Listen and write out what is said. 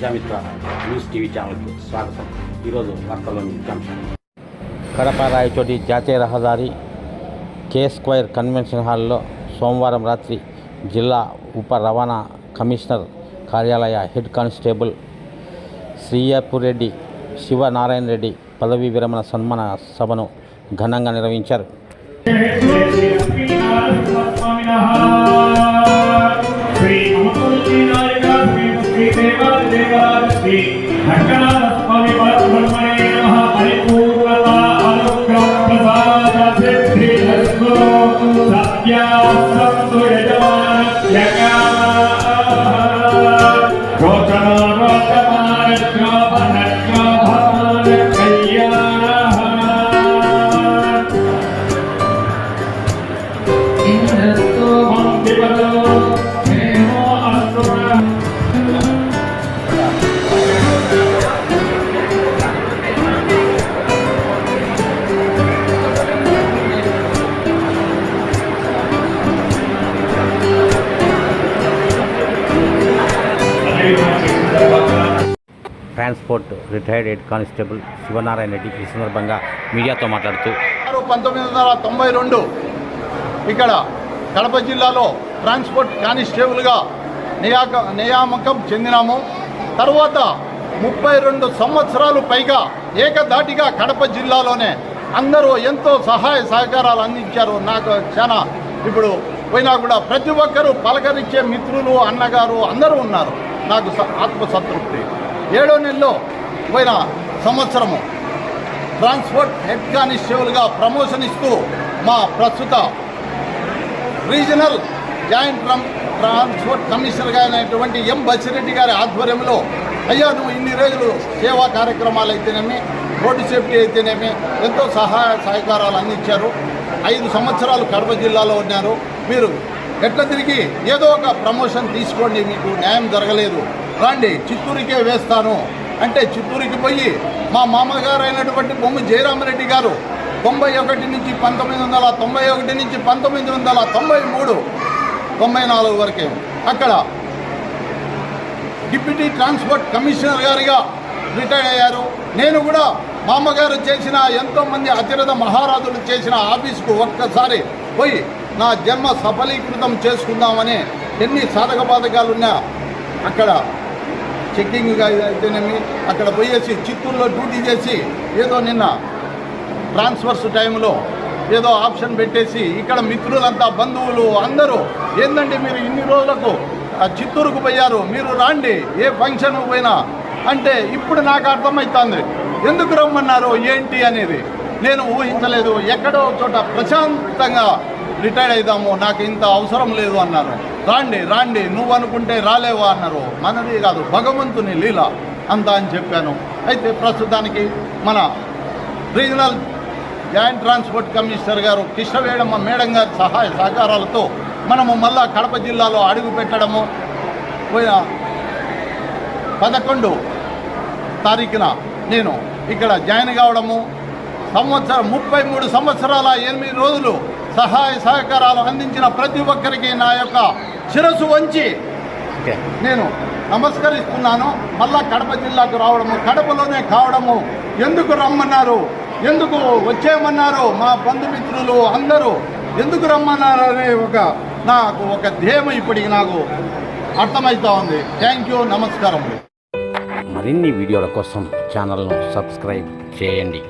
Prajamitra news TV ఛానల్కి స్వాగతం ఈరోజు వార్తల్లోని ముఖ్యాంశాలు కడప రాయచోటి జాతీయ రహదారి కే స్క్వైర్ కన్వెన్షన్ హాల్లో సోమవారం రాత్రి జిల్లా ఉప రవాణా కమిషనర్ కార్యాలయ హెడ్ కానిస్టేబుల్ శ్రీయాపురెడ్డి శివనారాయణ రెడ్డి పదవీ విరమణ సన్మాన సభను ఘనంగా నిర్వహించారు శ్రీ శ్రీ దేవాదేవాద శ్రీ రంగనాథ స్వామి పరబ్రహ్మణే నమః పరిపూర్ణత అనుగ్రహ ప్రసాద సిద్ధి అస్తు సత్య సంతు యజమాన యజ్ఞ రోచన రోచమాన శ్రావణ transport retired head constable Sivanarayana Reddy ఈ సందర్భంగా మీడియాతో మాట్లాడుతూ ఆరు పంతొమ్మిది వందల తొంభై రెండు ఇక్కడ కడప జిల్లాలో ట్రాన్స్పోర్ట్ కానిస్టేబుల్గా నియాక నియామకం చెందినాము. తర్వాత ముప్పై రెండు సంవత్సరాలు పైగా ఏకధాటిగా కడప జిల్లాలోనే అందరూ ఎంతో సహాయ సహకారాలు అందించారు. నాకు చాలా ఇప్పుడు పోయినా కూడా ప్రతి ఒక్కరూ పలకరించే మిత్రులు అన్నగారు అందరూ ఉన్నారు. నాకు స- ఆత్మసంతృప్తి. ఏడో నెలలో పోయిన సంవత్సరము. ట్రాన్స్పోర్ట్ హెడ్ కానిస్టేబుల్గా ప్రమోషన్ ఇస్తూ మా ప్రస్తుత రీజనల్ జాయింట్ ట్రాన్స్పోర్ట్ కమిషనర్గా అయినటువంటి ఎం. బసిరెడ్డి గారి ఆధ్వర్యంలో అయ్యా నువ్వు ఇన్ని రోజులు సేవా కార్యక్రమాలు అయితేనేమి రోడ్డు సేఫ్టీ అయితేనేమి ఎంతో సహాయ సహకారాలు అందించారు. ఐదు సంవత్సరాలు కడప జిల్లాలో ఉన్నారు. మీరు ఎట్లా తిరిగి? ఏదో ఒక ప్రమోషన్ తీసుకోండి మీకు న్యాయం జరగలేదు. రాండి చిత్తూరుకే వేస్తాను. అంటే చిత్తూరుకి పోయి మా మామగారు అయినటువంటి బొమ్మ జయరామరెడ్డి గారు తొంభై ఒకటి నుంచి పంతొమ్మిది వందల తొంభై ఒకటి నుంచి పంతొమ్మిది వందల తొంభై మూడు తొంభై నాలుగు వరకే. అక్కడ డిప్యూటీ ట్రాన్స్పోర్ట్ కమిషనర్ గారిగా రిటైర్ అయ్యారు. నేను కూడా మా అమ్మగారు చేసిన ఎంతోమంది అతిరథ మహారాజులు చేసిన ఆఫీస్కు ఒక్కసారి పోయి నా జన్మ సఫలీకృతం చేసుకుందామని ఎన్ని సాధక బాధకాలు ఉన్నా అక్కడ చెక్కింగ్ అయితేనేమి అక్కడ పోయేసి చిత్తూరులో డ్యూటీ చేసి ఏదో నిన్న ట్రాన్స్ఫర్స్ టైంలో ఏదో ఆప్షన్ పెట్టేసి ఇక్కడ మిత్రులంతా బంధువులు అందరూ ఏందండి మీరు ఇన్ని రోజులకు ఆ చిత్తూరుకు పోయారు మీరు రాండి ఏ ఫంక్షన్ పోయినా అంటే ఇప్పుడు నాకు అర్థమవుతుంది ఎందుకు రమ్మన్నారు ఏంటి అనేది నేను ఊహించలేదు. ఎక్కడో చోట ప్రశాంతంగా రిటైర్డ్ అవుదాము నాకు ఇంత అవసరం లేదు అన్నారు. రాండి రాండి నువ్వు అనుకుంటే రాలేవా అన్నారు. మనది కాదు భగవంతుని లీల అంతా అని చెప్పాను. అయితే ప్రస్తుతానికి మన రీజనల్ జాయింట్ ట్రాన్స్పోర్ట్ కమిషనర్ గారు కృష్ణవేడమ్మ మేడం గారి సహాయ సహకారాలతో మనము మళ్ళా కడప జిల్లాలో అడుగు పెట్టడము. పోయిన పదకొండు తారీఖున నేను ఇక్కడ జాయిన్ కావడము. సంవత్సరం ముప్పై మూడు సంవత్సరాల ఎనిమిది రోజులు సహాయ సహకారాలు అందించిన ప్రతి ఒక్కరికి నా యొక్క శిరస్సు వంచి నేను నమస్కరిస్తున్నాను. మళ్ళా కడప జిల్లాకు రావడము కడపలోనే కావడము. ఎందుకు రమ్మన్నారు? ఎందుకు వచ్చేయమన్నారు? మా బంధుమిత్రులు అందరూ ఎందుకు రమ్మన్నారు అనే ఒక నాకు ఒక ధ్యేయం ఇప్పటికి నాకు అర్థమవుతా ఉంది. థ్యాంక్ యూ నమస్కారం. మరిన్ని వీడియోల కోసం ఛానల్ను సబ్స్క్రైబ్ చేయండి.